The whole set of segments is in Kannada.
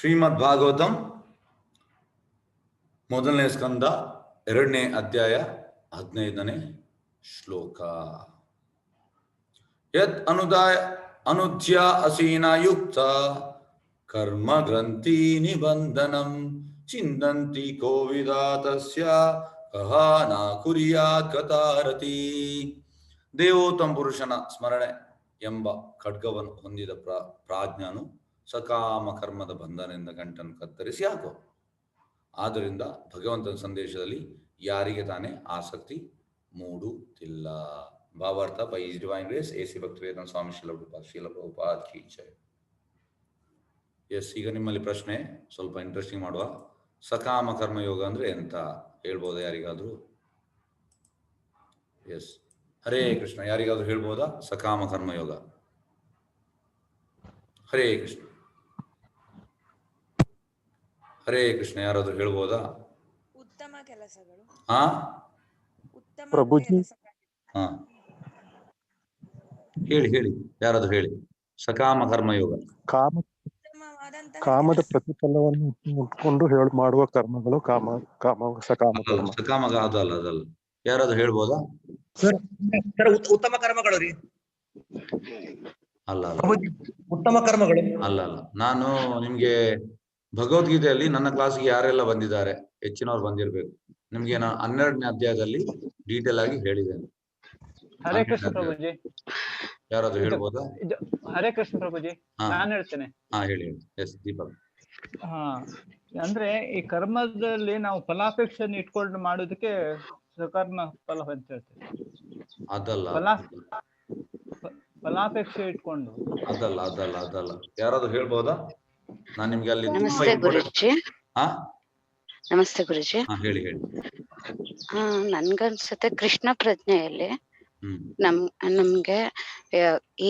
ಶ್ರೀಮದ್ ಭಾಗವತಂ, ಮೊದಲನೇ ಸ್ಕಂದ, ಎರಡನೇ ಅಧ್ಯಾಯ, ಹದಿನೈದನೇ ಶ್ಲೋಕ. ಯತ್ ಅನುದಾಯ, ಅನುಧ್ಯ ಅಸೀನ ಯುಕ್ತ, ಕರ್ಮ ಗ್ರಂಥಿ ನಿಬಂಧನಂ, ಚಿಂದಂತಿ ಕೋವಿದ ಕಹ ನ ಕತಾರತಿ ದೇವೋತ್ತಮ ಪುರುಷನ ಸ್ಮರಣೆ ಎಂಬ ಖಡ್ಗವನ್ನು ಹೊಂದಿದ ಪ್ರ, ಪ್ರಾಜ್ಞನು ಸಕಾಮ ಕರ್ಮದ ಬಂಧನದಿಂದ ಗಂಟನ್ನು ಕತ್ತರಿಸಿ ಹಾಕೋ ಆದ್ದರಿಂದ ಭಗವಂತನ ಸಂದೇಶದಲ್ಲಿ ಯಾರಿಗೆ ತಾನೇ ಆಸಕ್ತಿ? ಮೂಡುತ್ತಿಲ್ಲ. ಭಾವಾರ್ಥ by his divine grace, A C Bhaktivedanta, Swami ಕಿ ಜಯ. ಎಸ್ ಈಗ ನಿಮ್ಮಲ್ಲಿ ಪ್ರಶ್ನೆ, ಸ್ವಲ್ಪ ಇಂಟ್ರೆಸ್ಟಿಂಗ್ ಮಾಡುವ. ಸಕಾಮ ಕರ್ಮಯೋಗ ಅಂದ್ರೆ ಎಂತ? ಹೇಳ್ಬೋದಾ ಯಾರಿಗಾದ್ರೂ? ಎಸ್ ಹರೇ ಕೃಷ್ಣ, ಯಾರಿಗಾದ್ರೂ ಹೇಳ್ಬೋದಾ? ಸಕಾಮ ಕರ್ಮಯೋಗ. ಹರೇ ಕೃಷ್ಣ. ಹರೇ ಕೃಷ್ಣ ಯಾರಾದ್ರೂ ಹೇಳ್ಬೋದಾ? ಉತ್ತಮ ಕೆಲಸಗಳು. ಹಾ ಉತ್ತಮ ಪ್ರಭುಜಿ. ಹಾ. ಹೇಳಿ ಹೇಳಿ ಯಾರಾದ್ರೂ ಹೇಳಿ. ಸಕಾಮ ಕರ್ಮಯೋಗ. ಕಾಮ ಕಾಮದ. ಪ್ರತಿಫಲವನ್ನು ಮುಟ್ಕೊಂಡು ಹೇಳಿ ಮಾಡುವ ಕರ್ಮಗಳು ಕಾಮ ಕಾಮ ಸಕಾಮ ಕರ್ಮ. ಸಕಾಮ ಅದಲ್ಲ ಅದಲ್ಲ. ಯಾರಾದ್ರೂ ಹೇಳ್ಬೋದಾ? ಸರ್ ಉತ್ತಮ ಕರ್ಮಗಳು ರೀ. ಅಲ್ಲ ಅಲ್ಲ. ಉತ್ತಮ ಕರ್ಮಗಳು. ಅಲ್ಲ ಅಲ್ಲ. ನಾನು ನಿಮ್ಗೆ ಭಗವದ್ಗೀತೆಯಲ್ಲಿ ನನ್ನ ಕ್ಲಾಸ್ಗೆ ಯಾರೆಲ್ಲ ಬಂದಿದ್ದಾರೆ ಹೆಚ್ಚಿನವ್ರು ಬಂದಿರ್ಬೇಕು. ನಿಮ್ಗೆ ನಾನು ಹನ್ನೆರಡನೇ ಅಧ್ಯಾಯದಲ್ಲಿ ಡೀಟೇಲ್ ಆಗಿ ಹೇಳಿದ್ದೇನೆ. ಹರೇ ಕೃಷ್ಣ ಪ್ರಭುಜಿ. ಯಾರಾದ್ರೂ ಹೇಳ್ಬೋದಾ? ಹರೇ ಕೃಷ್ಣ ಪ್ರಭುಜಿ ನಾನು ಹೇಳ್ತೇನೆ. ಹಾ ಹೇಳಿ ಎಸ್ ದೀಪಕ್. ಹಾ ಅಂದ್ರೆ ಈ ಕರ್ಮದಲ್ಲಿ ನಾವು ಫಲಾಪೇಕ್ಷೆಯನ್ನು ಇಟ್ಕೊಂಡು ಮಾಡೋದಕ್ಕೆ ಸಕರ್ಮ ಫಲ ಅಂತ ಹೇಳ್ತೇವೆ. ಅದಲ್ಲ. ಫಲ ಫಲಾಪೇಕ್ಷೆ ಇಟ್ಕೊಂಡು. ಅದಲ್ಲ ಅದಲ್ಲ ಅದಲ್ಲ. ಯಾರಾದ್ರೂ ಹೇಳ್ಬೋದಾ? ನಾನ್ ನಿಮ್ಗೆ ಅಲ್ಲಿ ನಮಸ್ತೆ ಗುರುಜಿ. ಹಾ ನಮಸ್ತೆ ಗುರುಜಿ. ಹಾ ಹೇಳಿ ಹೇಳಿ. ನನ್ಗನ್ಸುತ್ತೆ ಕೃಷ್ಣ ಪ್ರಜ್ಞೆಯಲ್ಲಿ ನಮ್ ನಮ್ಗೆ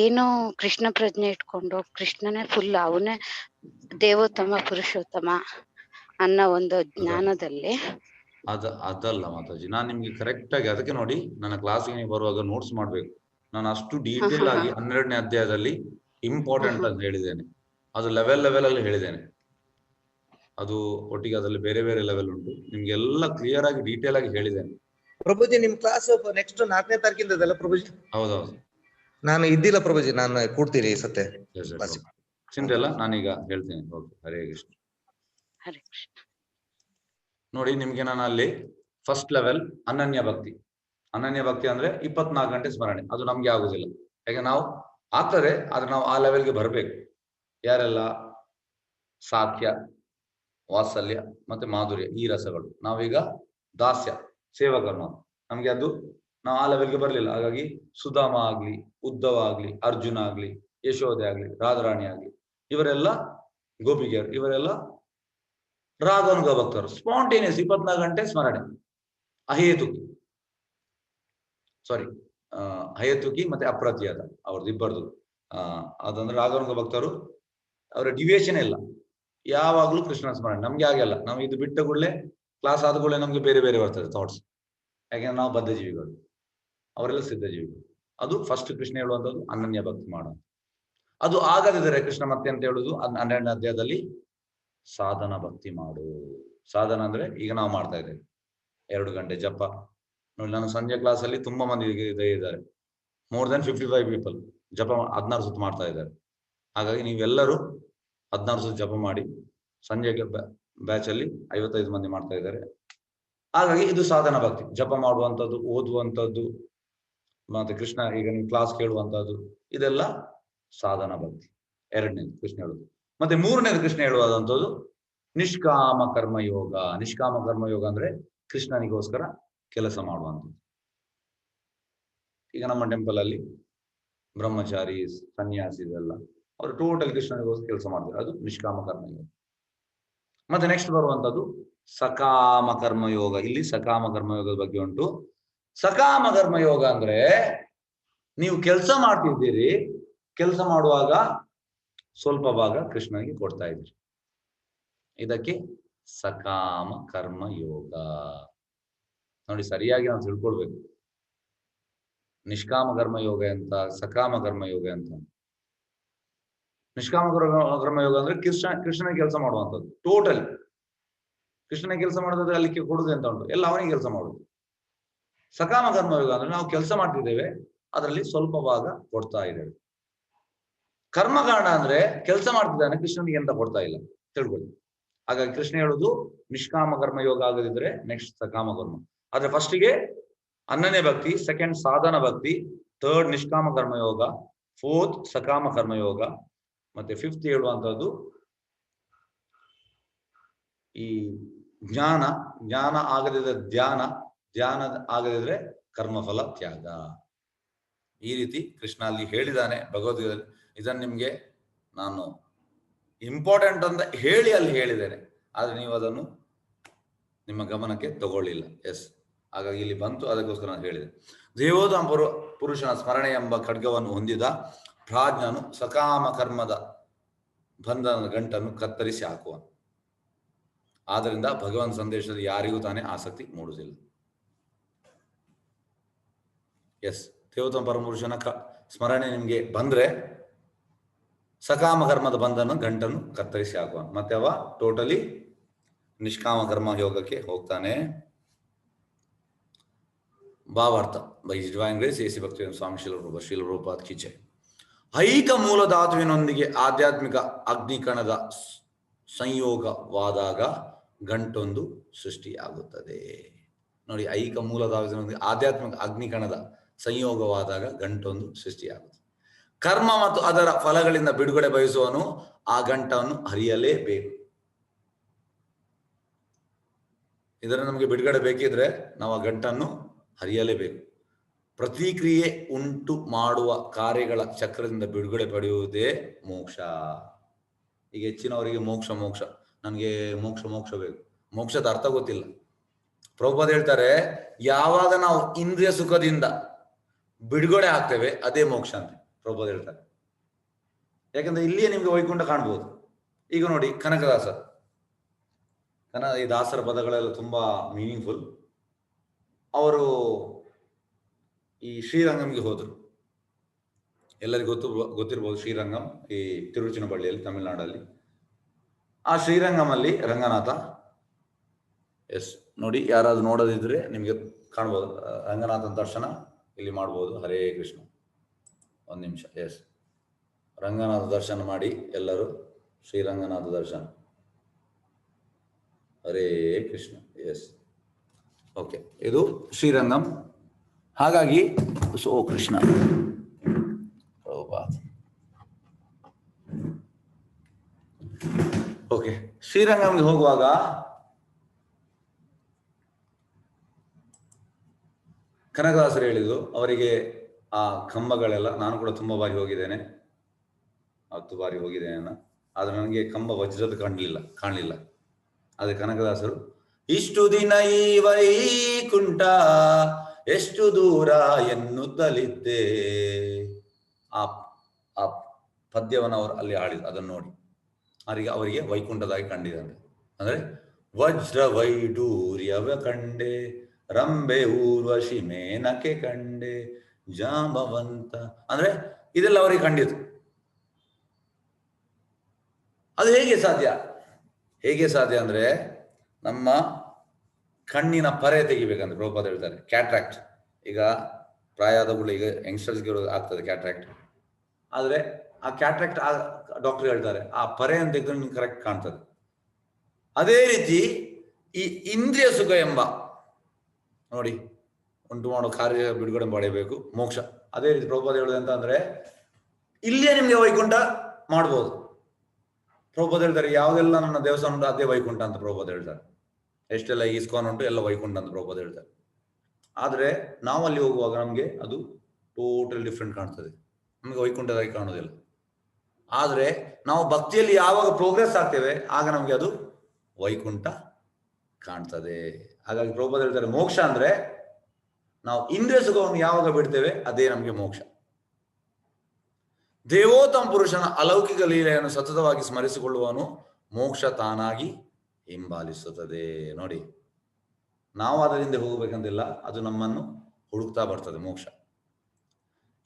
ಏನು ಕೃಷ್ಣ ಪ್ರಜ್ಞೆ ಇಟ್ಕೊಂಡು ಕೃಷ್ಣನೇ ಫುಲ್ ಅವನೇ ದೇವೋತ್ತಮ ಪುರುಷೋತ್ತಮ ಅನ್ನೋ ಒಂದು ಜ್ಞಾನದಲ್ಲಿ. ಅದ ಅದಲ್ಲ ಮಾತಾಜಿ ನಾನ್ ನಿಮ್ಗೆ ಕರೆಕ್ಟ್ ಆಗಿ ಅದಕ್ಕೆ ನೋಡಿ ನನ್ನ ಕ್ಲಾಸ್ಗೆ ನೀವು ಬರುವಾಗ ನೋಟ್ಸ್ ಮಾಡ್ಬೇಕು. ನಾನು ಅಷ್ಟು ಡೀಟೇಲ್ ಆಗಿ ಹನ್ನೆರಡನೇ ಅಧ್ಯಾಯದಲ್ಲಿ ಇಂಪಾರ್ಟೆಂಟ್ ಅಂತ ಹೇಳಿದ್ದೇನೆ. ಅದು ಲೆವೆಲ್ ಲೆವೆಲ್ ಅಲ್ಲಿ ಹೇಳಿದ್ದೇನೆ. ಅದು ಒಟ್ಟಿಗೆ ಅದರಲ್ಲಿ ಬೇರೆ ಬೇರೆ ಲೆವೆಲ್ ಉಂಟು. ನಿಮ್ಗೆಲ್ಲ ಕ್ಲಿಯರ್ ಆಗಿ ಡೀಟೇಲ್ ಆಗಿ ಹೇಳಿದ್ದೇನೆ. ಪ್ರಭುಜಿ ನಿಮ್ ಕ್ಲಾಸ್ ನೆಕ್ಸ್ಟ್ ನಾಲ್ಕನೇ ತಾರೀಕಿಂದ ಇದೆಲ್ಲ ಪ್ರಭುಜಿ? ಹೌದೌದು. ನಾನು ಇದ್ದಿಲ್ಲ ಪ್ರಭುಜಿ ನಾನು ಕೊಡ್ತೀನಿ ಸತ್ತೆ ಕ್ಲಾಸ್ ಚಿಂತೆ ಇಲ್ಲ ನಾನೀಗ ಹೇಳ್ತೇನೆ. ಓಕೆ ಹರೇ ಕೃಷ್ಣ. ಹರೇ ಕೃಷ್ಣ. ನೋಡಿ ನಿಮ್ಗೆ ನಾನು ಅಲ್ಲಿ ಫಸ್ಟ್ ಲೆವೆಲ್ ಅನನ್ಯ ಭಕ್ತಿ. ಅನನ್ಯ ಭಕ್ತಿ ಅಂದ್ರೆ ಇಪ್ಪತ್ನಾಲ್ಕು ಗಂಟೆ ಸ್ಮರಣೆ. ಅದು ನಮ್ಗೆ ಆಗುದಿಲ್ಲ. ಯಾಕೆ ನಾವು ಆಗ್ತದೆ ಆದ್ರೆ ನಾವು ಆ ಲೆವೆಲ್ಗೆ ಬರಬೇಕು. ಯಾರೆಲ್ಲ ಸಾಖ್ಯ ವಾತ್ಸಲ್ಯ ಮತ್ತೆ ಮಾಧುರ್ಯ ಈ ರಸಗಳು? ನಾವೀಗ ದಾಸ್ಯ, ಸೇವಕರ್ಮ. ನಮ್ಗೆ ಅದು ನಾವು ಆ ಲೆವೆಲ್ಗೆ ಬರಲಿಲ್ಲ. ಹಾಗಾಗಿ ಸುಧಾಮ ಆಗ್ಲಿ, ಉದ್ಧವ ಆಗ್ಲಿ, ಅರ್ಜುನ ಆಗ್ಲಿ, ಯಶೋಧೆ ಆಗ್ಲಿ, ರಾಧಾರಾಣಿ ಆಗ್ಲಿ, ಇವರೆಲ್ಲ ಗೋಪಿಗೆಯರು ಇವರೆಲ್ಲ ರಾಧಾನುಗ ಭಕ್ತರು. ಸ್ಪಾಂಟೇನಿಯಸ್ ಇಪ್ಪತ್ನಾಲ್ಕು ಗಂಟೆ ಸ್ಮರಣೆ. ಅಹೇತುಕಿ. ಸಾರಿ ಅಹೇತುಕಿ ಮತ್ತೆ ಅಪ್ರತಿಯಾದ, ಅವ್ರದ್ದು ಇಬ್ಬರದು ಅದಂದ್ರೆ ರಾಘವನುಗ ಭಕ್ತರು ಅವರ ಡಿವಿಯೇಷನ್ ಇಲ್ಲ. ಯಾವಾಗ್ಲೂ ಕೃಷ್ಣ ಸ್ಮರಣೆ. ನಮ್ಗೆ ಆಗಲ್ಲ ನಾವು ಇದು ಬಿಟ್ಟ ಕೂಡಲೇ ಕ್ಲಾಸ್ ಆದ ಕೂಡಲೇ ನಮ್ಗೆ ಬೇರೆ ಬೇರೆ ಬರ್ತದೆ ಥಾಟ್ಸ್ ಯಾಕೆಂದ್ರೆ ನಾವು ಬದ್ಧ ಜೀವಿಗಳು. ಅವರೆಲ್ಲ ಸಿದ್ಧ ಜೀವಿಗಳು. ಅದು ಫಸ್ಟ್ ಕೃಷ್ಣ ಹೇಳುವಂಥದ್ದು ಅನನ್ಯ ಭಕ್ತಿ ಮಾಡೋ ಅದು ಆಗದಿದ್ದರೆ ಕೃಷ್ಣ ಮತ್ತೆ ಅಂತ ಹೇಳುದು ಹನ್ನೆರಡನೇ ಅಧ್ಯಾಯದಲ್ಲಿ ಸಾಧನ ಭಕ್ತಿ ಮಾಡು ಸಾಧನ ಅಂದ್ರೆ ಈಗ ನಾವು ಮಾಡ್ತಾ ಇದ್ದೇವೆ. ಎರಡು ಗಂಟೆ ಜಪ. ನೋಡಿ, ನಾನು ಸಂಜೆ ಕ್ಲಾಸ್ ಅಲ್ಲಿ ತುಂಬಾ ಮಂದಿ ಇದ್ದಾರೆ. More than fifty five people ಜಪ ಹದಿನಾರು ಸುತ್ತ ಮಾಡ್ತಾ ಇದ್ದಾರೆ. ಹಾಗಾಗಿ ನೀವೆಲ್ಲರೂ ಹದಿನಾರು ಸಲ ಜಪ ಮಾಡಿ ಸಂಜೆಗೆ ಬ್ಯಾಚ್ ಅಲ್ಲಿ ಐವತ್ತೈದು ಮಂದಿ ಮಾಡ್ತಾ ಇದ್ದಾರೆ. ಹಾಗಾಗಿ ಇದು ಸಾಧನ ಭಕ್ತಿ. ಜಪ ಮಾಡುವಂಥದ್ದು, ಓದುವಂಥದ್ದು, ಮತ್ತೆ ಕೃಷ್ಣ ಈಗ ನೀವು ಕ್ಲಾಸ್ ಕೇಳುವಂತದ್ದು ಇದೆಲ್ಲ ಸಾಧನ ಭಕ್ತಿ. ಎರಡನೇದು ಕೃಷ್ಣ ಹೇಳುದು. ಮತ್ತೆ ಮೂರನೇದು ಕೃಷ್ಣ ಹೇಳುವಂಥದ್ದು, ನಿಷ್ಕಾಮ ಕರ್ಮಯೋಗ ನಿಷ್ಕಾಮ ಕರ್ಮಯೋಗ ಅಂದ್ರೆ ಕೃಷ್ಣನಿಗೋಸ್ಕರ ಕೆಲಸ ಮಾಡುವಂಥದ್ದು. ಈಗ ನಮ್ಮ ಟೆಂಪಲ್ ಅಲ್ಲಿ ಬ್ರಹ್ಮಚಾರಿ, ಸನ್ಯಾಸಿ ಇದೆಲ್ಲ ಅವರು ಟೋಟಲ್ ಕೃಷ್ಣನಿಗೋಸ್ಕರ ಕೆಲಸ ಮಾಡ್ತಾರೆ ಅದು ನಿಷ್ಕಾಮ ಕರ್ಮಯೋಗ ಮತ್ತೆ ನೆಕ್ಸ್ಟ್ ಬರುವಂತದ್ದು ಸಕಾಮ ಕರ್ಮಯೋಗ ಇಲ್ಲಿ ಸಕಾಮ ಕರ್ಮಯೋಗದ ಬಗ್ಗೆ ಉಂಟು. ಸಕಾಮ ಕರ್ಮಯೋಗ ಅಂದ್ರೆ ನೀವು ಕೆಲಸ ಮಾಡ್ತಿದ್ದೀರಿ, ಕೆಲಸ ಮಾಡುವಾಗ ಸ್ವಲ್ಪ ಭಾಗ ಕೃಷ್ಣನಿಗೆ ಕೊಡ್ತಾ ಇದ್ದೀರಿ. ಇದಕ್ಕೆ ಸಕಾಮ ಕರ್ಮ ಯೋಗ. ನೋಡಿ ಸರಿಯಾಗಿ ನಾವು ತಿಳ್ಕೊಳ್ಬೇಕು. ನಿಷ್ಕಾಮ ಕರ್ಮ ಯೋಗ ಅಂತ ಸಕಾಮ ಕರ್ಮ ಯೋಗ ಅಂತ. ನಿಷ್ಕಾಮ ಕರ್ಮ ಯೋಗ ಅಂದ್ರೆ ಕೃಷ್ಣ, ಕೃಷ್ಣನ ಕೆಲಸ ಮಾಡುವಂಥದ್ದು. ಟೋಟಲ್ ಕೃಷ್ಣನ ಕೆಲಸ ಮಾಡೋದಾದ್ರೆ ಅಲ್ಲಿ ಕೊಡುದು ಅಂತ ಉಂಟು? ಎಲ್ಲ ಅವನಿಗೆ ಕೆಲಸ ಮಾಡುದು. ಸಕಾಮ ಕರ್ಮಯೋಗ ಅಂದ್ರೆ ನಾವು ಕೆಲಸ ಮಾಡ್ತಿದ್ದೇವೆ, ಅದರಲ್ಲಿ ಸ್ವಲ್ಪ ಭಾಗ ಕೊಡ್ತಾ ಇದ್ದೇವೆ. ಕರ್ಮಕಾಂಡ ಅಂದ್ರೆ ಕೆಲಸ ಮಾಡ್ತಿದ್ದಾನೆ, ಕೃಷ್ಣನಿಗೆ ಎಂತ ಕೊಡ್ತಾ ಇಲ್ಲ? ತಿಳ್ಕೊಳ್ಳಿ. ಹಾಗಾಗಿ ಕೃಷ್ಣ ಹೇಳುದು ನಿಷ್ಕಾಮ ಕರ್ಮ ಯೋಗ ಆಗದಿದ್ರೆ ನೆಕ್ಸ್ಟ್ ಸಕಾಮ ಕರ್ಮ ಆದ್ರೆ ಫಸ್ಟಿಗೆ ಅನ್ನನೇ ಭಕ್ತಿ ಸೆಕೆಂಡ್ ಸಾಧನ ಭಕ್ತಿ ಥರ್ಡ್ ನಿಷ್ಕಾಮ ಕರ್ಮ ಯೋಗ ಫೋರ್ತ್ ಸಕಾಮ ಕರ್ಮ ಯೋಗ ಮತ್ತೆ ಫಿಫ್ತ್ ಹೇಳುವಂತದ್ದು ಈ ಜ್ಞಾನ ಜ್ಞಾನ ಆಗದಿದ್ರೆ ಧ್ಯಾನ ಧ್ಯಾನ ಆಗದಿದ್ರೆ ಕರ್ಮಫಲ ತ್ಯಾಗ. ಈ ರೀತಿ ಕೃಷ್ಣ ಅಲ್ಲಿ ಹೇಳಿದಾನೆ ಭಗವದ್ಗೀತೆಯಲ್ಲಿ. ಇದನ್ನ ನಿಮ್ಗೆ ನಾನು ಇಂಪಾರ್ಟೆಂಟ್ ಅಂತ ಹೇಳಿ ಅಲ್ಲಿ ಹೇಳಿದ್ದೇನೆ. ಆದ್ರೆ ನೀವು ಅದನ್ನು ನಿಮ್ಮ ಗಮನಕ್ಕೆ ತಗೊಳ್ಳಿಲ್ಲ. ಎಸ್ ಹಾಗಾಗಿ ಇಲ್ಲಿ ಬಂತು, ಅದಕ್ಕೋಸ್ಕರ ನಾನು ಹೇಳಿದೆ. ದೇವೋದಾಂಬರು ಪುರು, ಪುರುಷನ ಸ್ಮರಣೆ ಎಂಬ ಖಡ್ಗವನ್ನು ಹೊಂದಿದ ಪ್ರಾಜ್ಞನು ಸಕಾಮ ಕರ್ಮದ ಬಂಧನ ಗಂಟನ್ನು ಕತ್ತರಿಸಿ ಹಾಕುವ. ಆದ್ದರಿಂದ ಭಗವಂತ ಸಂದೇಶದಲ್ಲಿ ಯಾರಿಗೂ ತಾನೇ ಆಸಕ್ತಿ ಮೂಡುವುದಿಲ್ಲ. ಎಸ್ ದೇವತಮ ಪರಮಪುರುಷನ ಸ್ಮರಣೆ ನಿಮಗೆ ಬಂದ್ರೆ ಸಕಾಮ ಕರ್ಮದ ಬಂಧನ ಗಂಟನ್ನು ಕತ್ತರಿಸಿ ಹಾಕುವ. ಮತ್ತೆ ಅವ ಟೋಟಲಿ ನಿಷ್ಕಾಮ ಕರ್ಮ ಯೋಗಕ್ಕೆ ಹೋಗ್ತಾನೆ. ಭಾವಾರ್ಥ, by divine grace, A C Bhakti Swami ಶಿಲರೂಪ ಶಿಲ್ವರೂಪ ಕಿಚೆ ಐಕ ಮೂಲ ಧಾತುವಿನೊಂದಿಗೆ ಆಧ್ಯಾತ್ಮಿಕ ಅಗ್ನಿಕಣದ ಸಂಯೋಗವಾದಾಗ ಗಂಟೊಂದು ಸೃಷ್ಟಿಯಾಗುತ್ತದೆ. ನೋಡಿ, ಐಕ ಮೂಲ ಧಾತುವಿನೊಂದಿಗೆ ಆಧ್ಯಾತ್ಮಿಕ ಅಗ್ನಿಕಣದ ಸಂಯೋಗವಾದಾಗ ಗಂಟೊಂದು ಸೃಷ್ಟಿಯಾಗುತ್ತದೆ. ಕರ್ಮ ಮತ್ತು ಅದರ ಫಲಗಳಿಂದ ಬಿಡುಗಡೆ ಬಯಸುವನು ಆ ಗಂಟವನ್ನು ಹರಿಯಲೇಬೇಕು. ಇದರ ನಮಗೆ ಬಿಡುಗಡೆ ಬೇಕಿದ್ರೆ ನಾವು ಆ ಗಂಟನ್ನು ಹರಿಯಲೇಬೇಕು. ಪ್ರತಿಕ್ರಿಯೆ ಉಂಟು ಮಾಡುವ ಕಾರ್ಯಗಳ ಚಕ್ರದಿಂದ ಬಿಡುಗಡೆ ಪಡೆಯುವುದೇ ಮೋಕ್ಷ. ಈಗ ಹೆಚ್ಚಿನವರಿಗೆ ಮೋಕ್ಷ ಮೋಕ್ಷ. ನನಗೆ ಮೋಕ್ಷ ಮೋಕ್ಷ ಬೇಕು. ಮೋಕ್ಷದ ಅರ್ಥ ಗೊತ್ತಿಲ್ಲ. ಪ್ರಭುಪಾದ ಹೇಳ್ತಾರೆ, ಯಾವಾಗ ನಾವು ಇಂದ್ರಿಯ ಸುಖದಿಂದ ಬಿಡುಗಡೆ ಆಗ್ತೇವೆ, ಅದೇ ಮೋಕ್ಷ ಅಂತ ಪ್ರಭುಪಾದ ಹೇಳ್ತಾರೆ. ಯಾಕಂದ್ರೆ ಇಲ್ಲಿಯೇ ನಿಮ್ಗೆ ವೈಕುಂಠ ಕಾಣ್ಬೋದು. ಈಗ ನೋಡಿ, ಕನಕದಾಸ. ಕನ, ಈ ದಾಸರ ಪದಗಳೆಲ್ಲ ತುಂಬಾ ಮೀನಿಂಗ್ಫುಲ್ ಅವರು ಈ ಶ್ರೀರಂಗಂಗೆ ಹೋದರು. ಎಲ್ಲರಿಗೂ ಗೊತ್ತು, ಗೊತ್ತಿರ್ಬೋದು ಶ್ರೀರಂಗಂ ಈ ತಿರುಚಿನಬಳ್ಳಿಯಲ್ಲಿ, ತಮಿಳುನಾಡಲ್ಲಿ. ಆ ಶ್ರೀರಂಗಮಲ್ಲಿ ರಂಗನಾಥ, ಎಸ್, ನೋಡಿ ಯಾರಾದ್ರೂ ನೋಡೋದಿದ್ರೆ ನಿಮಗೆ ಕಾಣ್ಬೋದು. ರಂಗನಾಥನ ದರ್ಶನ ಇಲ್ಲಿ ಮಾಡ್ಬೋದು. ಹರೇ ಕೃಷ್ಣ. ಒಂದು ನಿಮಿಷ, ಎಸ್. ರಂಗನಾಥ ದರ್ಶನ ಮಾಡಿ ಎಲ್ಲರೂ ಶ್ರೀರಂಗನಾಥ ದರ್ಶನ. ಹರೇ ಕೃಷ್ಣ, ಎಸ್. ಓಕೆ, ಇದು ಶ್ರೀರಂಗಂ ಹಾಗಾಗಿ, ಸೋ ಕೃಷ್ಣ. ಓಕೆ ಶ್ರೀರಂಗಂಗೆ ಹೋಗುವಾಗ, ಕನಕದಾಸರು ಹೇಳಿದ್ರು, ಅವರಿಗೆ ಆ ಕಂಬಗಳೆಲ್ಲ, ನಾನು ಕೂಡ ತುಂಬಾ ಬಾರಿ ಹೋಗಿದ್ದೇನೆ. ಹತ್ತು ಬಾರಿ ಹೋಗಿದ್ದೇನೆ ಆದ್ರೆ ನನಗೆ ಕಂಬ ವಜ್ರದ ಕಾಣಲಿಲ್ಲ ಕಾಣಲಿಲ್ಲ. ಆದ್ರೆ ಕನಕದಾಸರು, ಇಷ್ಟು ದಿನ ಈ ವೈಕುಂಠ ಎಷ್ಟು ದೂರ ಎನ್ನುತ್ತಲಿದ್ದೆ? ಆ ಆ ಪದ್ಯವನ್ನು ಅವರು ಅಲ್ಲಿ ಆಡಿದ್ರು ಅದನ್ನು ನೋಡಿ. ಅವರಿಗೆ ಅವರಿಗೆ ವೈಕುಂಠದಾಗಿ ಕಂಡಿದ್ದಾರೆ. ಅಂದ್ರೆ, ವಜ್ರ ವೈಡೂರ್ಯವ ಕಂಡೆ, ರಂಬೆ ಊರ್ವಶಿ ಮೇನಕೆ ಕಂಡೆ, ಜಾಂಬವಂತ. ಅಂದ್ರೆ, ಇದೆಲ್ಲ ಅವರಿಗೆ ಕಂಡಿತು ಅದು ಹೇಗೆ ಸಾಧ್ಯ? ಹೇಗೆ ಸಾಧ್ಯ ಅಂದ್ರೆ, ನಮ್ಮ ಕಣ್ಣಿನ ಪರೆ ತೆಗಿಬೇಕಂತ ಪ್ರಭುಪಾದ ಹೇಳ್ತಾರೆ ಕ್ಯಾಟ್ರಾಕ್ಟ್ ಈಗ ಪ್ರಾಯದಗಳು ಈಗ ಯಂಗ್ಸ್ಟರ್ಸ್ಗೆ ಆಗ್ತದೆ ಕ್ಯಾಟ್ರಾಕ್ಟ್ ಆದ್ರೆ ಆ ಕ್ಯಾಟ್ರಾಕ್ಟ್ ಡಾಕ್ಟರ್ ಹೇಳ್ತಾರೆ, ಆ ಪರೆ ಅಂತ ನಿಮ್ಗೆ ಕರೆಕ್ಟ್ ಕಾಣ್ತದೆ. ಅದೇ ರೀತಿ ಈ ಇಂದ್ರಿಯ ಸುಖ ಎಂಬ, ನೋಡಿ, ಉಂಟು ಮಾಡೋ ಕಾರ್ಯ ಬಿಡುಗಡೆ ಮಾಡಬೇಕು, ಮೋಕ್ಷ. ಅದೇ ರೀತಿ ಪ್ರಭುಪಾದ ಹೇಳುದು ಅಂತ ಅಂದ್ರೆ ಇಲ್ಲೇ ನಿಮ್ಗೆ ವೈಕುಂಠ ಮಾಡ್ಬೋದು. ಪ್ರಭುಪಾದ ಹೇಳ್ತಾರೆ, ಯಾವುದೆಲ್ಲ ನನ್ನ ದೇವಸ್ಥಾನ ಅದೇ ವೈಕುಂಠ ಅಂತ ಪ್ರಭುಪಾದ ಹೇಳ್ತಾರೆ. ಎಷ್ಟೆಲ್ಲ ಈಸ್ಕಾನ್ ಉಂಟು, ಎಲ್ಲ ವೈಕುಂಠ ಅಂತ ಪ್ರಭುಪಾದ ಹೇಳ್ತಾರೆ. ಆದ್ರೆ ನಾವು ಅಲ್ಲಿ ಹೋಗುವಾಗ ನಮ್ಗೆ ಅದು ಟೋಟಲ್ ಡಿಫ್ರೆಂಟ್ ಕಾಣ್ತದೆ. ನಮ್ಗೆ ವೈಕುಂಠದಾಗಿ ಕಾಣೋದಿಲ್ಲ. ಆದ್ರೆ ನಾವು ಭಕ್ತಿಯಲ್ಲಿ ಯಾವಾಗ ಪ್ರೋಗ್ರೆಸ್ ಆಗ್ತೇವೆ, ಆಗ ನಮ್ಗೆ ಅದು ವೈಕುಂಠ ಕಾಣ್ತದೆ. ಹಾಗಾಗಿ ಪ್ರಭುಪಾದ ಹೇಳ್ತಾರೆ, ಮೋಕ್ಷ ಅಂದ್ರೆ ನಾವು ಇಂದ್ರಿಯ ಸುಖವನ್ನು ಯಾವಾಗ ಬಿಡ್ತೇವೆ, ಅದೇ ನಮಗೆ ಮೋಕ್ಷ. ದೇವೋತ್ತಮ ಪುರುಷನ ಅಲೌಕಿಕ ಲೀಲೆಯನ್ನು ಸತತವಾಗಿ ಸ್ಮರಿಸಿಕೊಳ್ಳುವನು ಮೋಕ್ಷ ತಾನಾಗಿ ಹಿಂಬಾಲಿಸುತ್ತದೆ ನೋಡಿ. ನಾವು ಅದರಿಂದ ಹೋಗಬೇಕಂತಿಲ್ಲ ಅದು ನಮ್ಮನ್ನು ಹುಡುಕ್ತಾ ಬರ್ತದೆ ಮೋಕ್ಷ.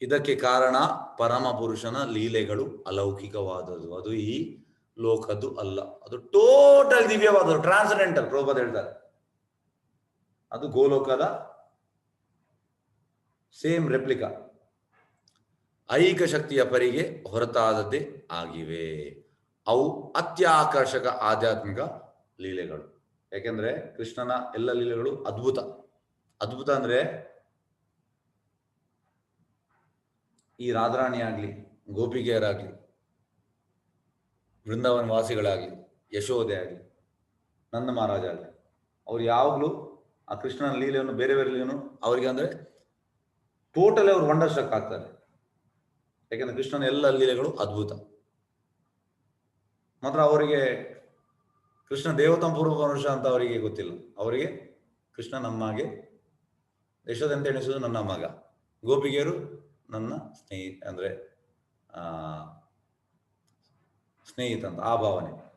ಇದಕ್ಕೆ ಕಾರಣ ಪರಮ ಪುರುಷನ ಲೀಲೆಗಳು ಅಲೌಕಿಕವಾದದ್ದು. ಅದು ಈ ಲೋಕದ್ದು ಅಲ್ಲ. ಅದು ಟೋಟಲ್ ದಿವ್ಯವಾದದ್ದು ಟ್ರಾನ್ಸಡೆಂಟಲ್ ಪ್ರೋಪದ ಹೇಳ್ತಾರೆ. ಅದು ಗೋಲೋಕದ ಸೇಮ್ ರೆಪ್ಲಿಕಾ. ಐಕ ಶಕ್ತಿಯ ಪರಿಗೆ ಹೊರತಾದದ್ದೇ ಆಗಿವೆ. ಅವು ಅತ್ಯಾಕರ್ಷಕ ಆಧ್ಯಾತ್ಮಿಕ ಲೀಲೆಗಳು. ಯಾಕೆಂದ್ರೆ ಕೃಷ್ಣನ ಎಲ್ಲ ಲೀಲೆಗಳು ಅದ್ಭುತ. ಅದ್ಭುತ ಅಂದ್ರೆ ಈ ರಾಧಾರಾಣಿ ಆಗ್ಲಿ ಗೋಪಿಗೆಯರಾಗ್ಲಿ ಬೃಂದಾವನ ವಾಸಿಗಳಾಗ್ಲಿ ಯಶೋದೆ ಆಗ್ಲಿ, ನಂದ ಮಹಾರಾಜ ಆಗ್ಲಿ, ಅವ್ರು ಯಾವಾಗ್ಲೂ ಆ ಕೃಷ್ಣನ ಲೀಲೆಯನ್ನು, ಬೇರೆ ಬೇರೆ ಲೀಲೆಯನ್ನು ಅವರಿಗೆ ಅಂದ್ರೆ ಟೋಟಲಿ ಅವ್ರು ವಂಡರ್ ಸ್ಟ್ರಕ್ ಆಗ್ತಾರೆ ಯಾಕೆಂದ್ರೆ ಕೃಷ್ಣನ ಎಲ್ಲ ಲೀಲೆಗಳು ಅದ್ಭುತ. ಮಾತ್ರ ಅವರಿಗೆ ಕೃಷ್ಣ ದೇವತಂ ಮನುಷ್ಯ ಅಂತ ಅವರಿಗೆ ಗೊತ್ತಿಲ್ಲ. ಅವರಿಗೆ ಕೃಷ್ಣ ನಮ್ಮಗೆ ಯಶೋದಂತ ಎಣಿಸೋದು ನನ್ನ ಮಗ. ಗೋಪಿಗೆಯರು ನನ್ನ ಸ್ನೇಹಿತ ಅಂದ್ರೆ, ಆ, ಸ್ನೇಹಿತ ಅಂತ, ಆ ಭಾವನೆ.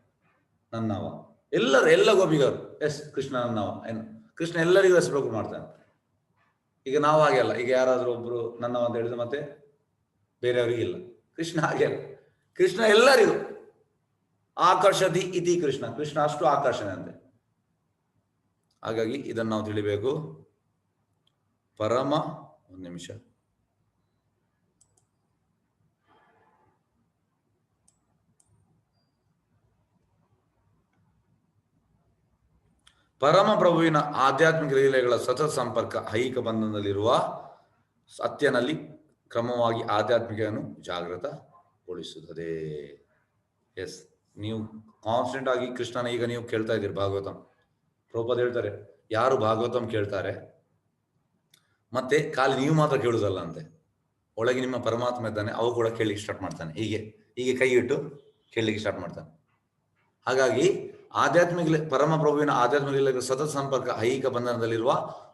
ನನ್ನವ ಎಲ್ಲರೂ, ಎಲ್ಲ ಗೋಪಿಗರು ಎಸ್, ಕೃಷ್ಣ ನನ್ನವ ಏನು? ಕೃಷ್ಣ ಎಲ್ಲರಿಗೂ ರೆಸ್ಪೆಕ್ಟ್ ಮಾಡ್ತಾನೆ. ಈಗ ನಾವು ಹಾಗೆ ಅಲ್ಲ. ಈಗ ಯಾರಾದ್ರೂ ಒಬ್ರು ನನ್ನವ ಅಂತ ಹೇಳಿದ್ರೆ ಮತ್ತೆ ಬೇರೆಯವರಿಗೆ ಇಲ್ಲ ಕೃಷ್ಣ ಹಾಗೆ ಅಲ್ಲ. ಕೃಷ್ಣ ಎಲ್ಲರಿಗೂ. ಆಕರ್ಷತಿ ಇತಿ ಕೃಷ್ಣ. ಕೃಷ್ಣ ಅಷ್ಟು ಆಕರ್ಷಣೆ ಅಂತೆ ಹಾಗಾಗಿ ಇದನ್ನು ನಾವು ತಿಳಿಬೇಕು. ಪರಮ, ಒಂದು ನಿಮಿಷ. ಪರಮ ಪ್ರಭುವಿನ ಆಧ್ಯಾತ್ಮಿಕ ಲೀಲೆಗಳ ಸತತ ಸಂಪರ್ಕ ಐಹಿಕ ಬಂಧನದಲ್ಲಿರುವ ಸತ್ಯನಲ್ಲಿ ಕ್ರಮವಾಗಿ ಆಧ್ಯಾತ್ಮಿಕವನ್ನು ಜಾಗೃತಗೊಳಿಸುತ್ತದೆ. ಎಸ್ ನೀವು ಕಾನ್ಸ್ಟೆಂಟ್ ಆಗಿ ಕೃಷ್ಣನ ಈಗ ನೀವು ಕೇಳ್ತಾ ಇದ್ದೀರಿ ಭಾಗವತಂ. ಪ್ರಭುಪಾದ ಹೇಳ್ತಾರೆ, ಯಾರು ಭಾಗವತಂ ಕೇಳ್ತಾರೆ? ಮತ್ತೆ ಖಾಲಿ ನೀವು ಮಾತ್ರ ಕೇಳುದಲ್ಲ ಅಂತೆ. ಒಳಗೆ ನಿಮ್ಮ ಪರಮಾತ್ಮ ಇದ್ದಾನೆ, ಅವು ಕೂಡ ಕೇಳಲಿಕ್ಕೆ ಸ್ಟಾರ್ಟ್ ಮಾಡ್ತಾನೆ. ಹೀಗೆ ಹೀಗೆ ಕೈ ಇಟ್ಟು ಕೇಳಲಿಕ್ಕೆ ಸ್ಟಾರ್ಟ್ ಮಾಡ್ತಾನೆ. ಹಾಗಾಗಿ ಆಧ್ಯಾತ್ಮಿಕ ಪರಮ ಪ್ರಭುವಿನ ಆಧ್ಯಾತ್ಮಿಕ ಸತತ ಸಂಪರ್ಕ, ಐಹಿಕ ಬಂಧನದಲ್ಲಿರುವ